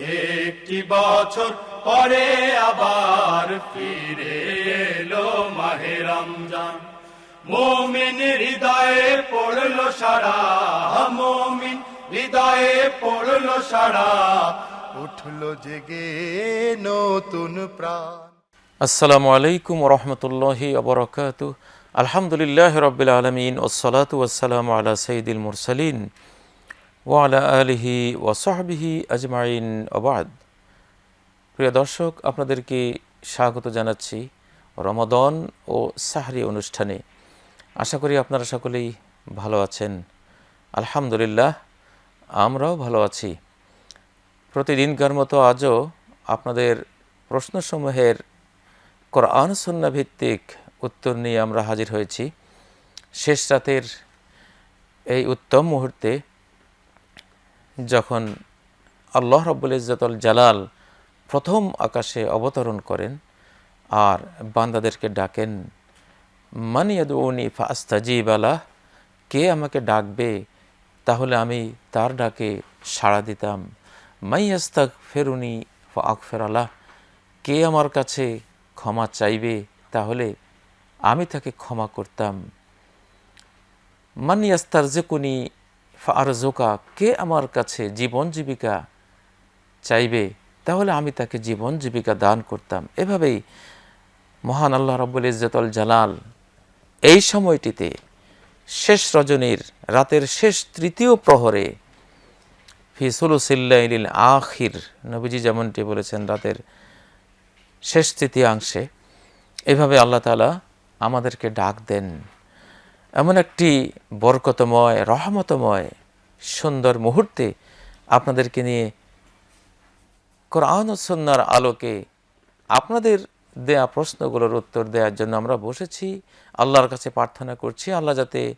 একটি বছর পরে আবার ফিরে এলো মাহে রমজান। মোমিন হৃদয়ে পড়ল সারা, মোমিন হৃদয়ে পড়ল সারা, উঠল জেগে নতুন প্রাণ। আসসালামু আলাইকুম রহমতুল্লাহি আবরকাত আলহামদুলিল্লাহ রবিল আলমিন ওসলাত ওসালাম আলা সঈদুল মুরসালিন। ওয়ালা আলিহি ওয়াসাহবিহি আজমাইন আবাদ প্রিয় দর্শক, আপনাদেরকে স্বাগত জানাচ্ছি রমাদন ও সাহরি অনুষ্ঠানে। আশা করি আপনারা সকলেই ভালো আছেন। আলহামদুলিল্লাহ, আমরাও ভালো আছি। প্রতিদিনকার মতো আজও আপনাদের প্রশ্নসমূহের কোরআন ভিত্তিক উত্তর নিয়ে আমরা হাজির হয়েছি। শেষ রাতের এই উত্তম মুহূর্তে যখন আল্লাহ রব্বুল ইজ্জতুল জালাল প্রথম আকাশে অবতরণ করেন আর বান্দাদেরকে ডাকেন মানিয়াদুনি ফাস্তাজিবালা কে আমাকে ডাকবে? তাহলে আমি তার ডাকে সাড়া দিতাম মাইয়াস্তাক ফেরুনি আকফের আলাহ কে আমার কাছে ক্ষমা চাইবে? তাহলে আমি তাকে ক্ষমা করতাম মানিয়াস্তার জেকুনি ফারজোকা কে আমার কাছে জীবন জীবিকা চাইবে? তাহলে আমি তাকে জীবন জীবিকা দান করতাম। এভাবেই মহান আল্লাহ রব্বুল ইজ্জতুল জালাল এই সময়টিতে শেষ রজনীর, রাতের শেষ তৃতীয় প্রহরে ফিসুলুসিল্লাইল আখির, নবীজি যেমনটি বলেছেন রাতের শেষ তৃতীয়াংশে, এভাবে আল্লাহ তালা আমাদেরকে ডাক দেন। এমন একটি বরকতময়, রহমতময়, সুন্দর মুহূর্তে আপনাদেরকে নিয়ে কোরআন সন্ন্যার আলোকে আপনাদের দেয়া প্রশ্নগুলোর উত্তর দেওয়ার জন্য আমরা বসেছি। আল্লাহর কাছে প্রার্থনা করছি, আল্লাহ যাতে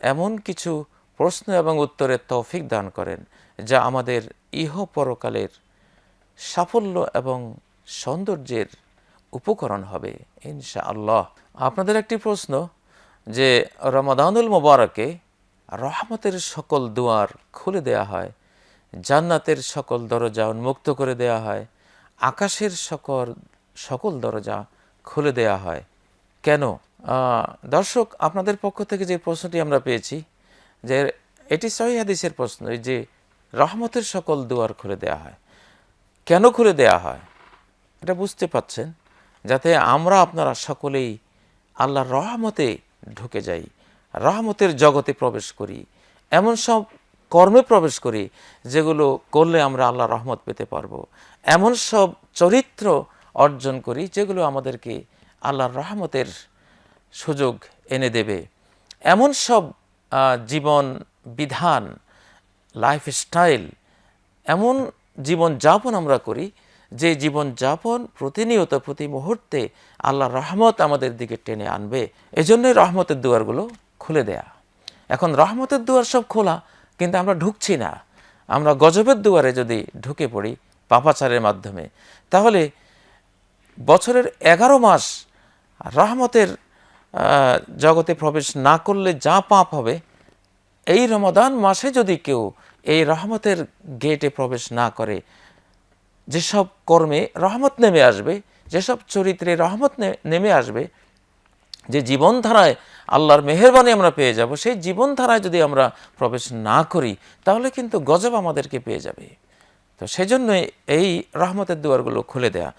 এমন কিছু প্রশ্ন এবং উত্তরের তৌফিক দান করেন যা আমাদের ইহ পরকালের সাফল্য এবং সৌন্দর্যের উপকরণ হবে ইনশা আল্লাহ আপনাদের একটি প্রশ্ন যে রমাদানুল মোবারকে রহমতের সকল দুয়ার খুলে দেয়া হয়, জান্নাতের সকল দরজা উন্মুক্ত করে দেয়া হয়, আকাশের সকল সকল দরজা খুলে দেয়া হয়। কেন? দর্শক, আপনাদের পক্ষ থেকে যে প্রশ্নটি আমরা পেয়েছি, যে এটি সহি হাদিসের প্রশ্ন যে রহমতের সকল দুয়ার খুলে দেয়া হয়। কেন খুলে দেয়া হয়? এটা বুঝতে পাচ্ছেন, যাতে আমরা আপনারা সকলেই আল্লাহর রহমতে ঢুকে যাই, রহমতের জগতে প্রবেশ করি, এমন সব কর্মে প্রবেশ করি যেগুলো করলে আমরা আল্লাহ রহমত পেতে পারব। এমন সব চরিত্র অর্জন করি যেগুলো আমাদেরকে আল্লাহর রহমতের সুযোগ এনে দেবে। এমন সব জীবন বিধান লাইফ স্টাইল এমন জীবন যাপন আমরা করি যে জীবন যাপন প্রতিনিয়ত প্রতি মুহূর্তে আল্লাহ রহমত আমাদের দিকে টেনে আনবে, এজন্যই রহমতের দুয়ারগুলো খুলে দেয়া। এখন রহমতের দুয়ার সব খোলা, কিন্তু আমরা ঢুকছি না। আমরা গজবের দুয়ারে যদি ঢুকে পড়ি পাপাচারের মাধ্যমে, তাহলে বছরের এগারো মাস রহমতের জগতে প্রবেশ না করলে যা পাপ হবে, এই রমাদান মাসে যদি কেউ এই রহমতের গেটে প্রবেশ না করে যেসব কর্মে রহমত নেমে আসবে, যেসব চরিত্রে রহমত নেমে আসবে, যে জীবনধারায় আল্লাহর মেহরবানি আমরা পেয়ে যাব, সেই জীবনধারায় যদি আমরা প্রবেশ না করি, তাহলে কিন্তু গজব আমাদেরকে পেয়ে যাবে। তো সেজন্য এই রহমতের দুয়ারগুলো খুলে দেয়া।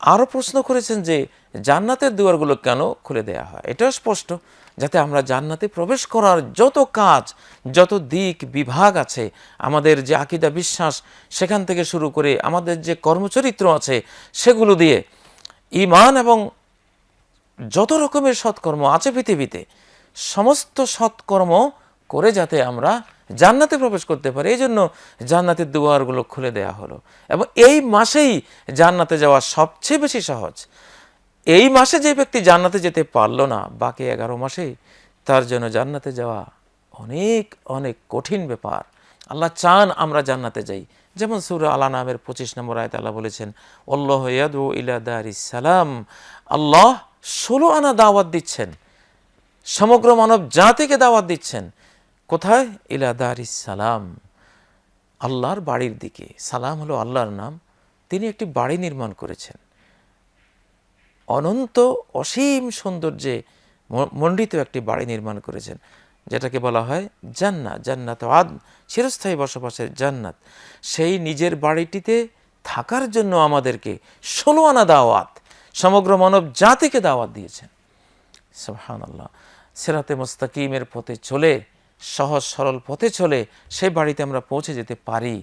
আরও প্রশ্ন করেছেন যে, জান্নাতের দুয়ারগুলো কেন খুলে দেয়া হয়? এটাও স্পষ্ট। যাতে আমরা জান্নাতে প্রবেশ করার যত কাজ, যত দিক, বিভাগ আছে, আমাদের যে আকিদা বিশ্বাস, সেখান থেকে শুরু করে আমাদের যে কর্মচরিত্র আছে, সেগুলো দিয়ে ইমান এবং যত রকমের সৎকর্ম আছে পৃথিবীতে, সমস্ত সৎকর্ম করে যাতে আমরা জান্নাতে প্রবেশ করতে পারি। এই জন্য জান্নাতের দুয়ারগুলো খুলে দেয়া হলো। এবং এই মাসেই জান্নাতে যাওয়া সবচেয়ে বেশি সহজ। এই মাসে যে ব্যক্তি জান্নাতে যেতে পারল না, বাকি এগারো মাসে তার জন্য জান্নাতে যাওয়া অনেক অনেক কঠিন ব্যাপার। আল্লাহ চান আমরা জান্নাতে যাই। যেমন সুর আলা নামের পঁচিশ নম্বর আয়ত আল্লাহ বলেছেন অল্লাহ ইয়াদু ইলা দারিস সালাম। আল্লাহ ষোলো আনা দাওয়াত দিচ্ছেন। সমগ্র মানব জাতিকে দাওয়াত দিচ্ছেন। কোথায়? ইলা দারিস সালাম। আল্লাহর বাড়ির দিকে। সালাম হলো আল্লাহর নাম। তিনি একটি বাড়ি নির্মাণ করেছেন। অনন্ত অসীম সৌন্দর্যে মণ্ডিত একটি বাড়ি নির্মাণ করেছেন, যেটাকে বলা হয় জান্নাত জান্নাত আদ, চিরস্থায়ী বসবাসের জান্নাত। সেই নিজের বাড়িটিতে থাকার জন্য আমাদেরকে ষোলো আনা দাওয়াত, সমগ্র মানব জাতিকে দাওয়াত দিয়েছেন। সুবহান আল্লাহ সেরাতে মোস্তাকিমের পথে চলে, সহজ সরল পথে চলে সেই বাড়িতে আমরা পৌঁছে যেতে পারি,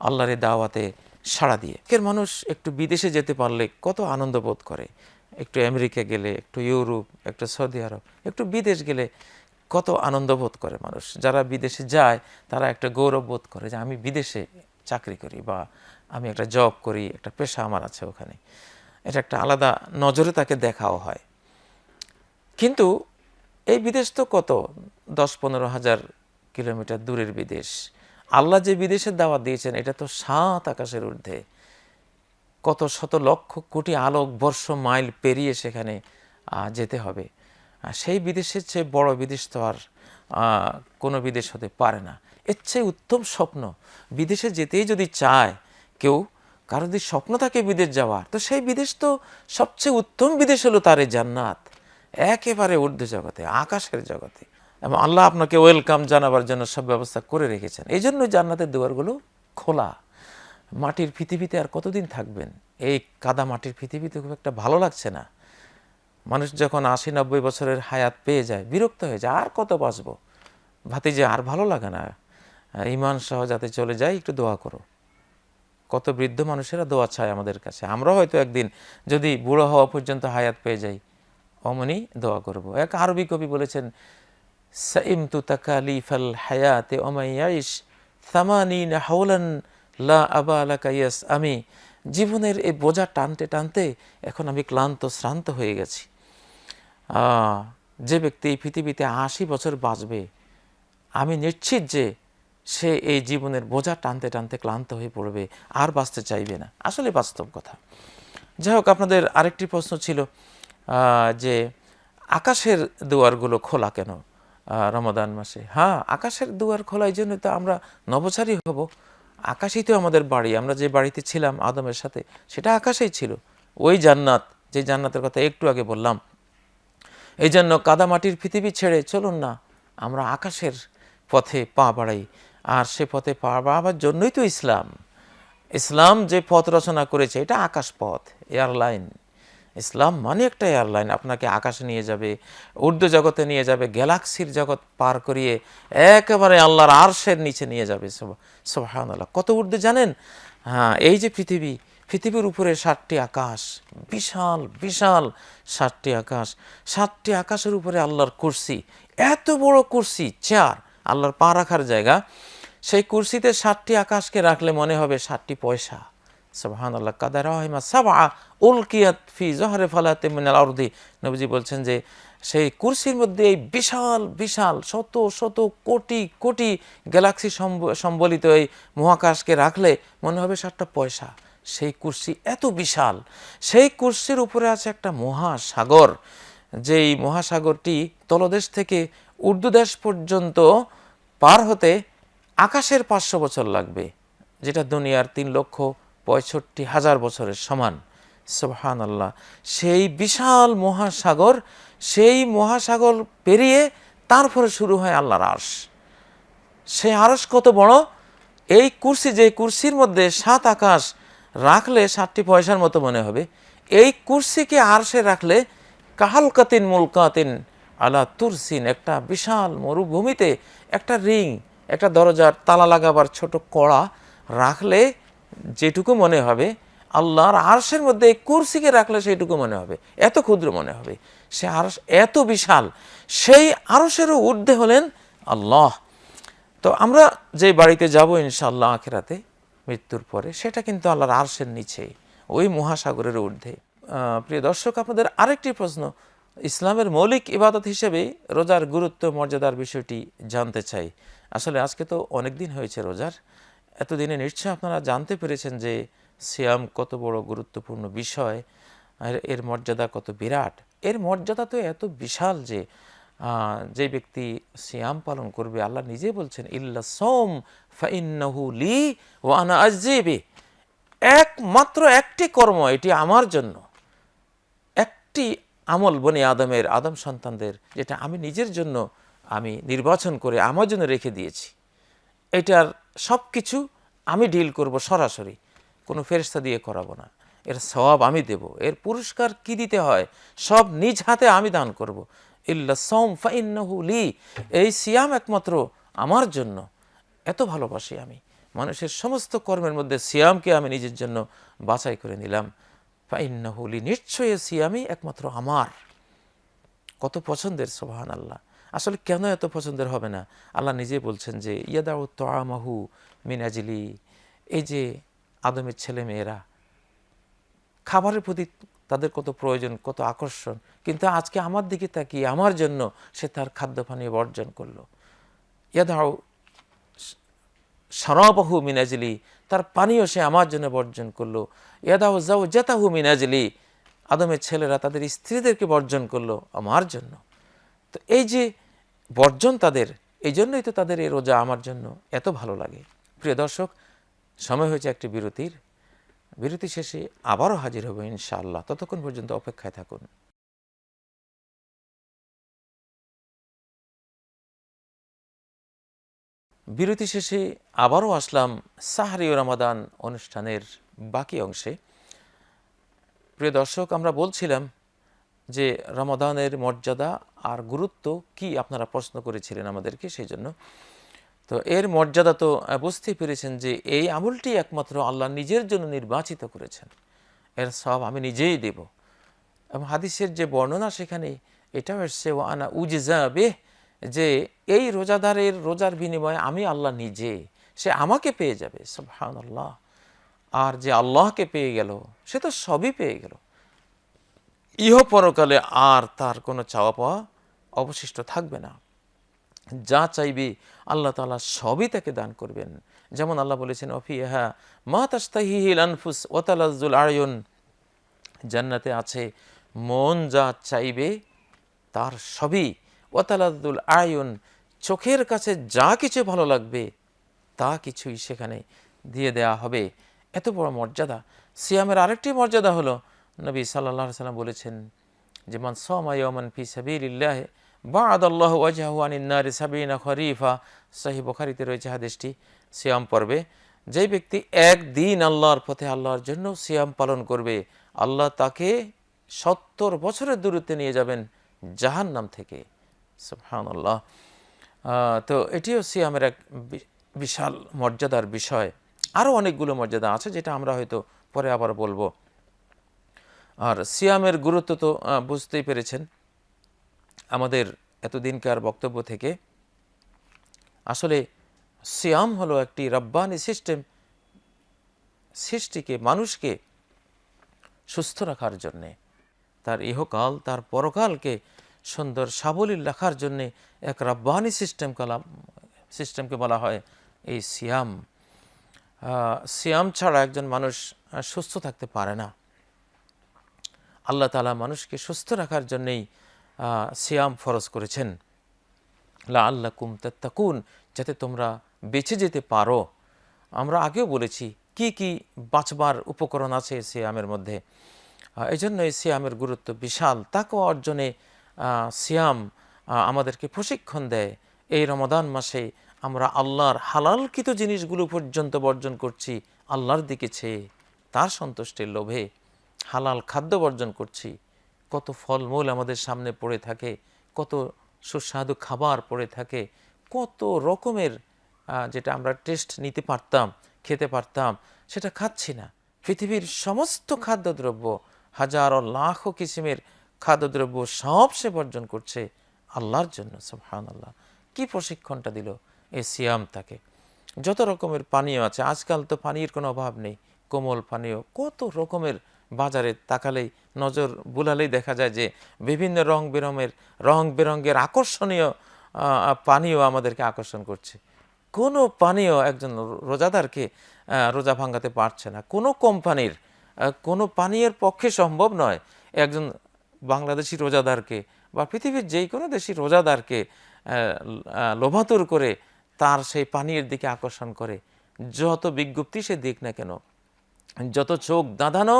আল্লাহর এই দাওয়াতে সাড়া দিয়ে। এর মানুষ একটু বিদেশে যেতে পারলে কত আনন্দ বোধ করে। একটু আমেরিকা গেলে, একটু ইউরোপ, একটু সৌদি আরব, একটু বিদেশ গেলে কত আনন্দ বোধ করে মানুষ। যারা বিদেশে যায়, তারা একটা গৌরব বোধ করে যে আমি বিদেশে চাকরি করি বা আমি একটা জব করি, একটা পেশা আমার আছে ওখানে। এটা একটা আলাদা নজরে তাকে দেখাও হয়। কিন্তু এই বিদেশ তো কত? দশ পনেরো হাজার কিলোমিটার দূরের বিদেশ। আল্লাহ যে বিদেশের দাওয়াত দিয়েছেন, এটা তো সাত আকাশের ঊর্ধ্বে। কত শত লক্ষ কোটি আলোক বর্ষ মাইল পেরিয়ে সেখানে যেতে হবে। সেই বিদেশের চেয়ে বড় বিদেশ তো আর কোনো বিদেশ হতে পারে না। এর চেয়ে উত্তম স্বপ্ন, বিদেশে যেতেই যদি চায় কেউ, কারও যদি স্বপ্ন থাকে বিদেশ যাওয়ার, তো সেই বিদেশ তো সবচেয়ে উত্তম বিদেশ হলো তার জান্নাত। একেবারে ঊর্ধ্ব জগতে, আকাশের জগতে। এবং আল্লাহ আপনাকে ওয়েলকাম জানাবার জন্য সব ব্যবস্থা করে রেখেছেন। এই জন্য জান্নাতের দুয়ারগুলো খোলা। মাটির পৃথিবীতে আর কতদিন থাকবেন? এই কাদা মাটির পৃথিবীতে খুব একটা ভালো লাগছে না। মানুষ যখন আশি নব্বই বছরের হায়াত পেয়ে যায়, বিরক্ত হয়ে যায়, আর কত বাঁচবো? ভাতিজে, আর ভালো লাগে না। ইমান সহ যাতে চলে যায় একটু দোয়া করো। কত বৃদ্ধ মানুষেরা দোয়া চায় আমাদের কাছে। আমরা হয়তো একদিন যদি বুড়ো হওয়া পর্যন্ত হায়াত পেয়ে যাই, অমনি দোয়া করব। এক আরবি কবি বলেছেন সাইম তু তাকালিফাল হায়াতে ওমাইয়াইশ থামানিন হাওলান লা আবা আলাকা, ইয়াস, আমি। জীবনের এই বোঝা টানতে টানতে এখন আমি ক্লান্ত, শ্রান্ত হয়ে গেছি। যে ব্যক্তি এই পৃথিবীতে আশি বছর বাঁচবে, আমি নিশ্চিত যে সে এই জীবনের বোঝা টানতে টানতে ক্লান্ত হয়ে পড়বে, আর বাঁচতে চাইবে না। আসলে বাস্তব কথা। যাই হোক, আপনাদের আরেকটি প্রশ্ন ছিল যে আকাশের দুয়ারগুলো খোলা কেন রমাদান মাসে? হ্যাঁ আকাশের দুয়ার খোলা, এই জন্য তো আমরা নবচারী হব। আকাশেই তো আমাদের বাড়ি, আমরা যে বাড়িতে ছিলাম আদমের সাথে, সেটা আকাশেই ছিল। ওই জান্নাত, যে জান্নাতের কথা একটু আগে বললাম, এই জন্য কাদামাটির পৃথিবী ছেড়ে চলুন না, আমরা আকাশের পথে পা বাড়াই, আর সে পথে পা বাড়াবার জন্যই তো ইসলাম। ইসলাম যে পথ রচনা করেছে, এটা আকাশ পথ, এয়ারলাইন। ইসলাম মানে একটা এয়ারলাইন আপনাকে আকাশে নিয়ে যাবে উর্দু জগতে নিয়ে যাবে গ্যালাক্সির জগৎ পার করিয়ে একেবারে আল্লাহর আরশের নিচে নিয়ে যাবে। সোহান আল্লাহ কত উর্দু জানেন? হ্যাঁ এই যে পৃথিবী, পৃথিবীর উপরে সাতটি আকাশ, বিশাল বিশাল সাতটি আকাশ। সাতটি আকাশের উপরে আল্লাহর কুরসি, এত বড় কুরসি, চেয়ার, আল্লাহর পা রাখার জায়গা। সেই কুরসিতে সাতটি আকাশকে রাখলে মনে হবে সাতটি পয়সা। সুবহান আল্লাহ কাদার রহিমা সাবা উলকিয়াত ফি জহরে ফালাতে মিনাল আরদি। নবীজি বলছেন যে, সেই কুরসির মধ্যে এই বিশাল বিশাল, শত শত কোটি কোটি গ্যালাক্সি সম্ব- সম্বলিত এই মহাকাশকে রাখলে মনে হবে সাতটা পয়সা। সেই কুরসি এত বিশাল। সেই কুরসির উপরে আছে একটা মহাসাগর। যেই মহাসাগরটি তলদেশ থেকে উর্দু দেশ পর্যন্ত পার হতে আকাশের পাঁচশো বছর লাগবে, যেটা দুনিয়ার তিন লক্ষ পঁয়ষট্টি হাজার বছরের সমান। সোহান আল্লাহ সেই বিশাল মহাসাগর, সেই মহাসাগর পেরিয়ে তারপরে শুরু হয় আল্লাহর আর্শ। সেই আরস কত বড়? এই কুরসি, যে কুরসির মধ্যে সাত আকাশ রাখলে সাতটি পয়সার মতো মনে হবে, এই কুরসিকে আরশে রাখলে কাহালকাতিন মুলকাতিন আলা তুরসিন, একটা বিশাল মরুভূমিতে একটা রিং, একটা দরজার তালা লাগাবার ছোট কড়া রাখলে যেটুকু মনে হবে, আল্লাহর আরশের মধ্যে কুরসিকে রাখলে সেইটুকু মনে হবে, এত ক্ষুদ্র মনে হবে। সে আরশ এত বিশাল, সেই আরশেরও ঊর্ধ্বে হলেন আল্লাহ। তো আমরা যে বাড়িতে যাব ইনশাল্লাহ আখেরাতে, মৃত্যুর পরে, সেটা কিন্তু আল্লাহর আরশের নিচে, ওই মহাসাগরের ঊর্ধ্বে। প্রিয় দর্শক, আপনাদের আরেকটি প্রশ্ন। ইসলামের মৌলিক ইবাদত হিসেবে রোজার গুরুত্ব, মর্যাদার বিষয়টি জানতে চাই। আসলে আজকে তো অনেক দিন হয়েছে রোজার। এতদিনে নিশ্চয় আপনারা জানতে পেরেছেন যে সিয়াম কত বড় গুরুত্বপূর্ণ বিষয় এর মর্যাদা কত বিরাট। এর মর্যাদা তো এত বিশাল যে যে ব্যক্তি সিয়াম পালন করবে, আল্লাহ নিজে বলছেন, ইল্লা সোম ফাইন্নাহু লি ওয়া আনা আজ্জিবি একমাত্র একটি কর্ম এটি আমার জন্য। একটি আমল বনি আদমের, আদম সন্তানদের, যেটা আমি নিজের জন্য, আমি নির্বাচন করে আমার জন্য রেখে দিয়েছি। এটার সব কিছু আমি ডিল করব সরাসরি। কোনো ফেরস্তা দিয়ে করাবো না। এর সব আমি দেব। এর পুরস্কার কি দিতে হয়? সব নিজ হাতে আমি দান করব। ইল্লা সম ফাইন্নাহু লি। এই সিয়াম একমাত্র আমার জন্য। এত ভালোবাসি আমি। মানুষের সমস্ত কর্মের মধ্যে সিয়ামকে আমি নিজের জন্য বাছাই করে নিলাম। ফাইন্নাহু লি। নিশ্চয়ই সিয়ামই একমাত্র আমার। কত পছন্দের সোহান আল্লাহ আসলে কেন এত পছন্দের হবে না? আল্লাহ নিজে বলছেন যে, ইয়াদাউ তোয়ামাহু মিনাজিলি এই যে আদমের ছেলে মেয়েরা খাবারের প্রতি তাদের কত প্রয়োজন, কত আকর্ষণ। কিন্তু আজকে আমার দিকে তাকিয়ে, আমার জন্য সে তার খাদ্য পানীয় বর্জন করল। ইয়াদাউ সরাবাহু মিনাজলি তার পানীয় সে আমার জন্য বর্জন করল। ইয়াদাহু যাও জেতাহু মিনাজলি আদমের ছেলেরা তাদের স্ত্রীদেরকে বর্জন করল আমার জন্য। তো এই যে বর্জন তাদের এই জন্যই তো তাদের এই রোজা আমার জন্য এত ভালো লাগে। প্রিয় দর্শক, সময় হয়েছে একটি বিরতির। বিরতি শেষে আবারও হাজির হব ইনশাআল্লাহ। ততক্ষণ পর্যন্ত অপেক্ষায় থাকুন। বিরতি শেষে আবারও আসলাম সাহারিও রমাদান অনুষ্ঠানের বাকি অংশে। প্রিয় দর্শক, আমরা বলছিলাম যে রমাদানের মর্যাদা আর গুরুত্ব কি আপনারা প্রশ্ন করেছিলেন আমাদেরকে সেই জন্য। তো এর মর্যাদা তো বুঝতেই পেরেছেন যে এই আমলটি একমাত্র আল্লাহ নিজের জন্য নির্বাচিত করেছেন। এর সব আমি নিজেই দেব। এবং হাদিসের যে বর্ণনা সেখানে এটাও এসছে ও আনা উজজাবে যে এই রোজাদারের রোজার বিনিময়ে আমি আল্লাহ নিজে, সে আমাকে পেয়ে যাবে সুবহান আল্লাহ আর যে আল্লাহকে পেয়ে গেল, সে তো সবই পেয়ে গেল। ইহ পরকালে আর তার কোনো চাওয়া পাওয়া অবশিষ্ট থাকবে না। যা চাইবে আল্লাহ তাআলা সবই তাকে দান করবেন। যেমন আল্লাহ বলেছেন অফিহা মা তাস্তাহিহিল আনফুস ওতালাজুল আয়ন। জান্নাতে আছে মন যা চাইবে তার সবই। ওতালাদুল আয়ন, চোখের কাছে যা কিছু ভালো লাগবে তা কিছুই সেখানে দিয়ে দেয়া হবে। এত বড় মর্যাদা। সিয়ামের আরেকটি মর্যাদা হলো নবী সাল্লাহ সাল্লাম বলেছেন যে, মান সমায়মান ফি সাবিলিল্লাহ বাদ আল্লাহ ওয়াজাহু আনিন্নারি সাবিনা খরিফা সাহি বখারিতে রয়েছে হাদিসটি, সিয়াম পর্বে যেই ব্যক্তি একদিন আল্লাহর পথে আল্লাহর জন্য সিয়াম পালন করবে, আল্লাহ তাকে সত্তর বছরের দূরত্বে নিয়ে যাবেন জাহান নাম থেকে। সুবহান আল্লাহ তো এটিও সিয়ামের এক বিশাল মর্যাদার বিষয়। আরও অনেকগুলো মর্যাদা আছে যেটা আমরা হয়তো পরে আবার বলব। আর সিয়ামের গুরুত্ব তো বুঝতেই পেরেছেন। আমাদের এতদিনকার বক্তব্য থেকে আসলে সিয়াম হলো একটি রব্বানি সিস্টেম, সৃষ্টিকে, মানুষকে সুস্থ রাখার জন্যে, তার ইহকাল, তার পরকালকে সুন্দর সাবলীল রাখার জন্যে এক রব্বানি সিস্টেম কালাম, সিস্টেমকে বলা হয় এই সিয়াম। সিয়াম ছাড়া একজন মানুষ সুস্থ থাকতে পারে না। আল্লাহ তালা মানুষকে সুস্থ রাখার জন্যেই সিয়াম ফরজ করেছেন। লা আল্লাহ কুম তাকুন যাতে তোমরা বেঁচে যেতে পারো। আমরা আগেও বলেছি, কি কি বাঁচবার উপকরণ আছে সিয়ামের মধ্যে? এই জন্য এই সিয়ামের গুরুত্ব বিশাল। তাকে অর্জনে সিয়াম আমাদেরকে প্রশিক্ষণ দেয়। এই রমাদান মাসে আমরা আল্লাহর হালালকৃত জিনিসগুলো পর্যন্ত বর্জন করছি, আল্লাহর দিকে চেয়ে। তার সন্তুষ্টির লোভে হালাল খাদ্য বর্জন করছি। কত ফলমূল আমাদের সামনে পড়ে থাকে, কত সুস্বাদু খাবার পড়ে থাকে, কত রকমের যেটা আমরা টেস্ট নিতে পারতাম, খেতে পারতাম, সেটা খাচ্ছি না। পৃথিবীর সমস্ত খাদ্যদ্রব্য, হাজারো লাখো কিসিমের খাদ্যদ্রব্য সব সে বর্জন করছে আল্লাহর জন্য সুবহান আল্লাহ কি প্রশিক্ষণটা দিল এই সিয়াম তাকে? যত রকমের পানীয় আছে, আজকাল তো পানির কোনো অভাব নেই, কোমল পানীয়, কত রকমের বাজারে তাকালেই নজর বুলালেই দেখা যায় যে বিভিন্ন রং বেরঙের রং বেরঙের আকর্ষণীয় পানীয় আমাদেরকে আকর্ষণ করছে। কোনো পানীয় একজন রোজাদারকে রোজা ভাঙাতে পারছে না। কোনো কোম্পানির কোনো পানীয়ের পক্ষে সম্ভব নয় একজন বাংলাদেশি রোজাদারকে বা পৃথিবীর যেই কোনো দেশই রোজাদারকে লোভাতুর করে তার সেই পানীয়ের দিকে আকর্ষণ করে। যত বিজ্ঞপ্তি সে দিক না কেন যত চোখ দাঁধানো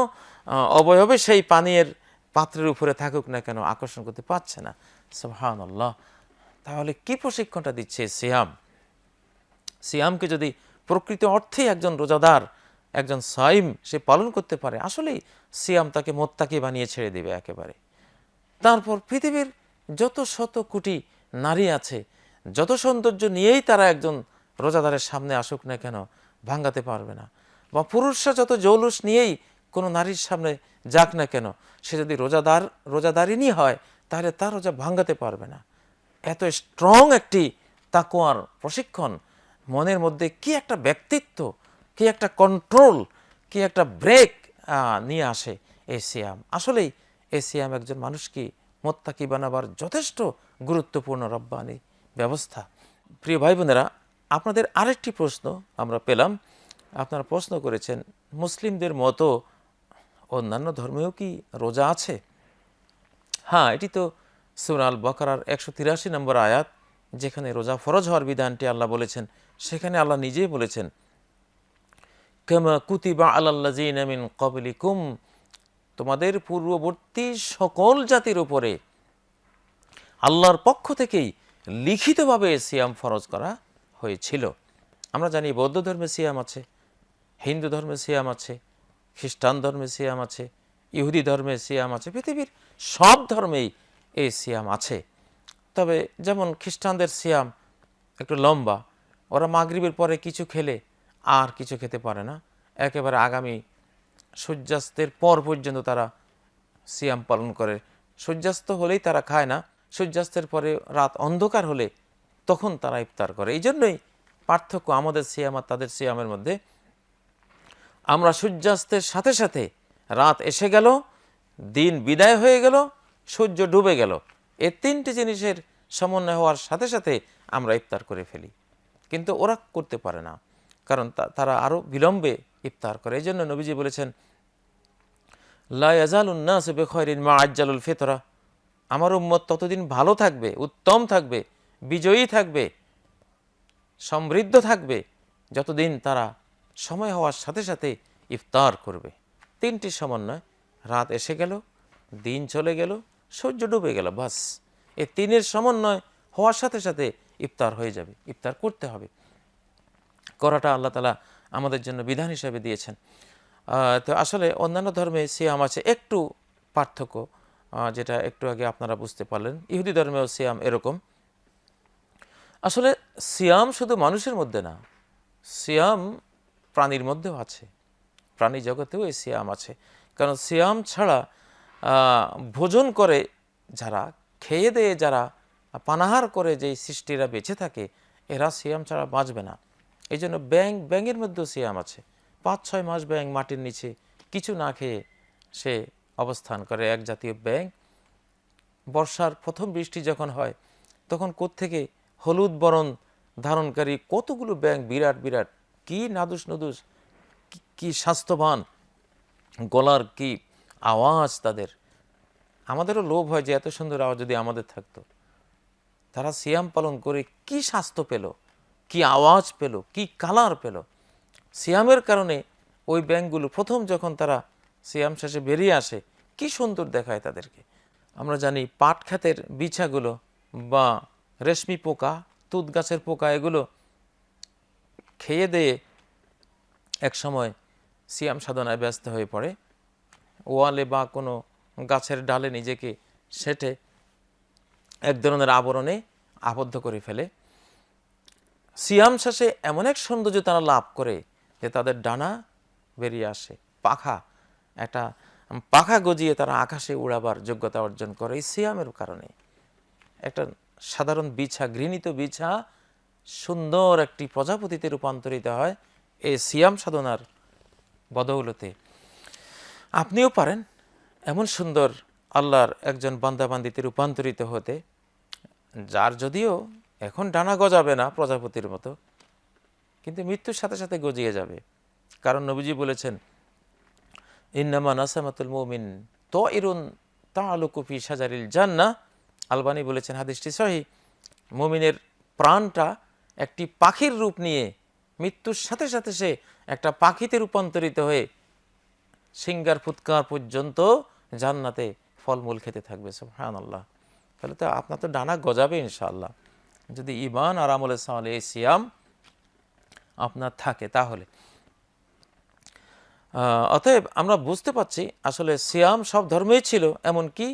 অবয়বে সেই পানির পাত্রের উপরে থাকুক না কেন, আকর্ষণ করতে পারছে না। আল্লাহ তাহলে কি প্রশিক্ষণটা দিচ্ছে সিয়াম? সিয়ামকে যদি প্রকৃত অর্থেই একজন রোজাদার, একজন সাইম সে পালন করতে পারে, আসলেই সিয়াম তাকে মোত্তাকি বানিয়ে ছেড়ে দেবে একেবারে। তারপর পৃথিবীর যত শত কোটি নারী আছে, যত সৌন্দর্য নিয়েই তারা একজন রোজাদারের সামনে আসুক না কেন ভাঙাতে পারবে না। বা পুরুষরা যত জৌলুস নিয়েই কোনো নারীর সামনে যাক না কেন, সে যদি রোজাদার রোজাদারিনী হয়, তাহলে তার রোজা ভাঙাতে পারবে না। এত স্ট্রং একটি তাকোয়ার প্রশিক্ষণ, মনের মধ্যে কি একটা ব্যক্তিত্ব, কি একটা কন্ট্রোল কি একটা ব্রেক নিয়ে আসে এই সিয়াম। আসলেই এই সিয়াম একজন মানুষকে মোত্তাকি বানাবার যথেষ্ট গুরুত্বপূর্ণ রব্বানি ব্যবস্থা। প্রিয় ভাই বোনেরা আপনাদের আরেকটি প্রশ্ন আমরা পেলাম। আপনারা প্রশ্ন করেছেন, মুসলিমদের মতো অন্যান্য ধর্মেও কি রোজা আছে? হ্যাঁ এটি তো সুরাল বকরার একশো তিরাশি নম্বর আয়াত, যেখানে রোজা ফরজ হওয়ার বিধানটি আল্লাহ বলেছেন। সেখানে আল্লাহ নিজেই বলেছেন, কেমা কুতিবা মিন কবলিকুম তোমাদের পূর্ববর্তী সকল জাতির উপরে আল্লাহর পক্ষ থেকেই লিখিতভাবে সিয়াম ফরজ করা হয়েছিল। আমরা জানি বৌদ্ধ ধর্মে সিয়াম আছে। হিন্দু ধর্মে সিয়াম আছে, খ্রিস্টান ধর্মে সিয়াম আছে, ইহুদি ধর্মে সিয়াম আছে, পৃথিবীর সব ধর্মেই এই সিয়াম আছে। তবে যেমন খ্রিস্টানদের সিয়াম একটু লম্বা, ওরা মাগরিবের পরে কিছু খেলে আর কিছু খেতে পারে না। একেবারে আগামী সূর্যাস্তের পর পর্যন্ত তারা সিয়াম পালন করে। সূর্যাস্ত হলেই তারা খায় না, সূর্যাস্তের পরে রাত অন্ধকার হলে তখন তারা ইফতার করে। এই জন্যই পার্থক্য আমাদের সিয়াম আর তাদের সিয়ামের মধ্যে আমরা সূর্যাস্তের সাথে সাথে রাত এসে গেল, দিন বিদায় হয়ে গেল, সূর্য ডুবে গেল। এ তিনটি জিনিসের সমন্বয় হওয়ার সাথে সাথে আমরা ইফতার করে ফেলি। কিন্তু ওরা করতে পারে না, কারণ তারা আরও বিলম্বে ইফতার করে। এই জন্য নবীজি বলেছেন লায়াজালুন্নাস বেখরিন মা আজ্জালুল ফিতরা। আমার উম্মত ততদিন ভালো থাকবে, উত্তম থাকবে, বিজয়ী থাকবে, সমৃদ্ধ থাকবে, যতদিন তারা সময় হওয়ার সাথে সাথে ইফতার করবে। তিনটি সমন্বয়। রাত এসে গেল, দিন চলে গেল, সূর্য ডুবে গেল, বাস। এই তিনের সমন্বয় হওয়ার সাথে সাথে ইফতার হয়ে যাবে, ইফতার করতে হবে। করাটা আল্লাহ তালা আমাদের জন্য বিধান হিসেবে দিয়েছেন। তো আসলে অন্যান্য ধর্মে সিয়াম আছে, একটু পার্থক্য যেটা একটু আগে আপনারা বুঝতে পারলেন। ইহুদি ধর্মেও সিয়াম এরকম। আসলে সিয়াম শুধু মানুষের মধ্যে না, সিয়াম প্রাণীর মধ্যেও আছে। প্রাণী জগতেও এই সিয়াম আছে। কারণ সিয়াম ছাড়া ভোজন করে যারা, খেয়ে দেয়ে যারা, পানাহার করে যেই সৃষ্টিরা বেঁচে থাকে, এরা সিয়াম ছাড়া বাঁচবে না। এই জন্য ব্যাং ব্যাঙের মধ্যেও সিয়াম আছে। পাঁচ, ছয় মাস ব্যাং মাটির নিচে কিছু না খেয়ে সে অবস্থান করে। এক জাতীয় ব্যাং বর্ষার প্রথম বৃষ্টি যখন হয়, তখন কোত্থেকে হলুদ বরণ ধারণকারী কতগুলো ব্যাঙ বিরাট বিরাট কি নাদুস নদুস? কি- স্বাস্থ্যবান? গলার কি আওয়াজ তাদের? আমাদেরও লোভ হয় যে এত সুন্দর আওয়াজ যদি আমাদের থাকতো। তারা সিয়াম পালন করে কি স্বাস্থ্য পেল? কি আওয়াজ পেল? কি কালার পেল? সিয়ামের কারণে ওই ব্যাংকগুলো প্রথম যখন তারা সিয়াম শেষে বেরিয়ে আসে, কি সুন্দর দেখায় তাদেরকে। আমরা জানি পাট খাতের বিছাগুলো বা রেশমি পোকা, তুত গাছের পোকা, এগুলো খেয়ে দিয়ে এক সময় সিয়াম সাধনায় ব্যস্ত হয়ে পড়ে। ওয়ালে বা কোনো গাছের ডালে নিজেকে সেটে এক ধরনের আবরণে আবদ্ধ করে ফেলে। সিয়াম শেষে এমন এক সৌন্দর্য তারা লাভ করে যে তাদের ডানা বেরিয়ে আসে। পাখা, একটা পাখা গজিয়ে তারা আকাশে উড়াবার যোগ্যতা অর্জন করে এই সিয়ামের কারণে। একটা সাধারণ বিছা, ঘৃণিত বিছা সুন্দর একটি প্রজাপতিতে রূপান্তরিত হয় এই সিয়াম সাধনার বদৌলতে। আপনিও পারেন এমন সুন্দর আল্লাহর একজন বান্দাবান্দিতে রূপান্তরিত হতে, যার যদিও এখন ডানা গজাবে না প্রজাপতির মতো, কিন্তু মৃত্যুর সাথে সাথে গজিয়ে যাবে। কারণ নবীজি বলেছেন, ইন্নামা নাসামাতুল মুমিন তো ইরুন তা তালুকুফি সাজারিল জান্না আলবানি বলেছেন, হাদিসটি সহি। মুমিনের প্রাণটা একটি পাখির রূপ নিয়ে মৃত্যুর সাথে সাথে সে একটা পাখিতে রূপান্তরিত হয়ে সিঙ্গার ফুৎকার পর্যন্ত জান্নাতে ফলমূল খেতে থাকবে সুবহান আল্লাহ তাহলে তো আপনার তো ডানা গজাবে ইনশাআল্লাহ। যদি ইমান আর আমলে এই সিয়াম আপনার থাকে তাহলে। অতএব আমরা বুঝতে পারছি আসলে সিয়াম সব ধর্মেই ছিল, এমনকি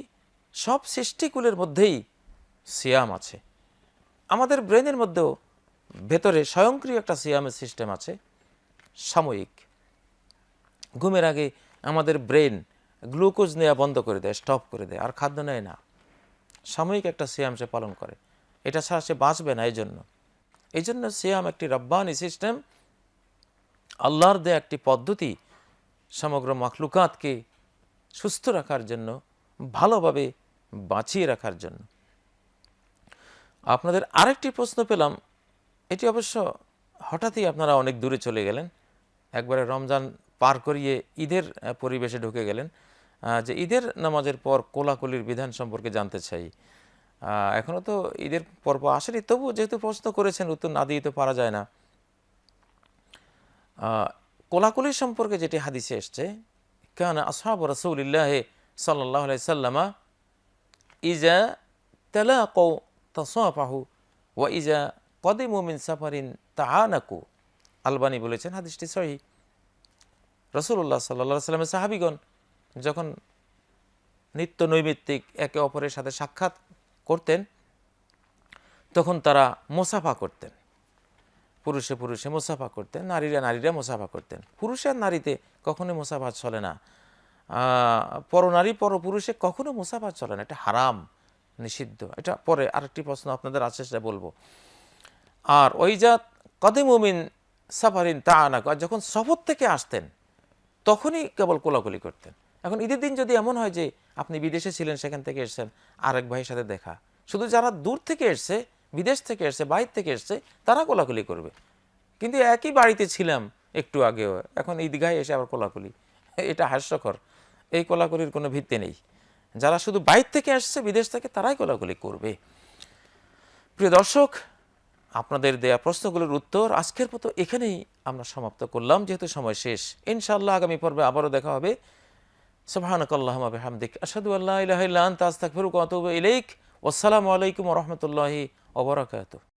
সব সৃষ্টিকুলের মধ্যেই সিয়াম আছে। আমাদের ব্রেনের মধ্যেও ভেতরে স্বয়ংক্রিয় একটা সিয়ামের সিস্টেম আছে, সাময়িক। ঘুমের আগে আমাদের ব্রেন গ্লুকোজ নেওয়া বন্ধ করে দেয়, স্টপ করে দেয়, আর খাদ্য নেয় না। সাময়িক একটা সিয়াম সে পালন করে। এটা ছাড়া সে বাঁচবে না এই জন্য এই জন্য সিয়াম একটি রব্বানি সিস্টেম। আল্লাহর দেয়া একটি পদ্ধতি সমগ্র মখলুকাতকে সুস্থ রাখার জন্য, ভালোভাবে বাঁচিয়ে রাখার জন্য। আপনাদের আরেকটি প্রশ্ন পেলাম এটি অবশ্য হঠাৎই আপনারা অনেক দূরে চলে গেলেন। একবারে রমজান পার করিয়ে ঈদের পরিবেশে ঢুকে গেলেন। যে ঈদের নামাজের পর কোলাকুলির বিধান সম্পর্কে জানতে চাই। এখনও তো ঈদের পর্ব আসেনি তবু যেহেতু প্রশ্ন করেছেন উত্তর না দিয়ে তো পারা যায় না। আহ, কোলাকুলি সম্পর্কে যেটি হাদিসে এসছে কেন আসহাব রসুলিল্লাহ সাল্লাহ সাল্লামা ইজা তেলাকৌ তসাফাহু ওয়া ইজা কদিমু মিন সাফারিন তাহানাকু আলবানি বলেছেন, হাদিসটি সহি। রসুল্লাহ সাল্লা সাল্লামের সাহাবিগণ যখন নিত্য নৈমিত্তিক একে অপরের সাথে সাক্ষাৎ করতেন, তখন তারা মোসাফা করতেন। পুরুষে পুরুষে মোসাফা করতেন, নারীরা নারীরা মোসাফা করতেন। পুরুষে আর নারীতে কখনোই মোসাফা চলে না। পরনারী পরপুরুষে কখনো মোসাফা চলে না। এটা হারাম, নিষিদ্ধ। এটা পরে আরেকটি প্রশ্ন আপনাদের আছে সেটা বলব। আর ওই জাত কদিমুমিন সাফারিন তা না যখন সফর থেকে আসতেন, তখনই কেবল কোলাকুলি করতেন। এখন ঈদের দিন যদি এমন হয় যে আপনি বিদেশে ছিলেন, সেখান থেকে এসেছেন, আরেক ভাইয়ের সাথে দেখা। শুধু যারা দূর থেকে এসছে, বিদেশ থেকে এসছে, বাইর থেকে এসছে, তারা কোলাকুলি করবে। কিন্তু একই বাড়িতে ছিলাম একটু আগেও, এখন ঈদগাহে এসে আবার কোলাকুলি। এটা হাস্যকর। এই কোলাকুলির কোনো ভিত্তি নেই। যারা শুধু বাইর থেকে আসছে বিদেশ থেকে, তারাই কোলাকুলি করবে। প্রিয় দর্শক আপনাদের দেয়া প্রশ্নগুলোর উত্তর আজকের মতো এখানেই আমরা সমাপ্ত করলাম। যেহেতু সময় শেষ, ইনশাআল্লাহ আগামী পর্বে আবারও দেখা হবে। সুবহানাক আল্লাহুম্মা বিহামদিক। আশহাদু আল্লা ইলাহা ওয়া আতুবু ইলাইক। ওয়াসসালামু আলাইকুম রহমতুল্লাহি ওবরাকাত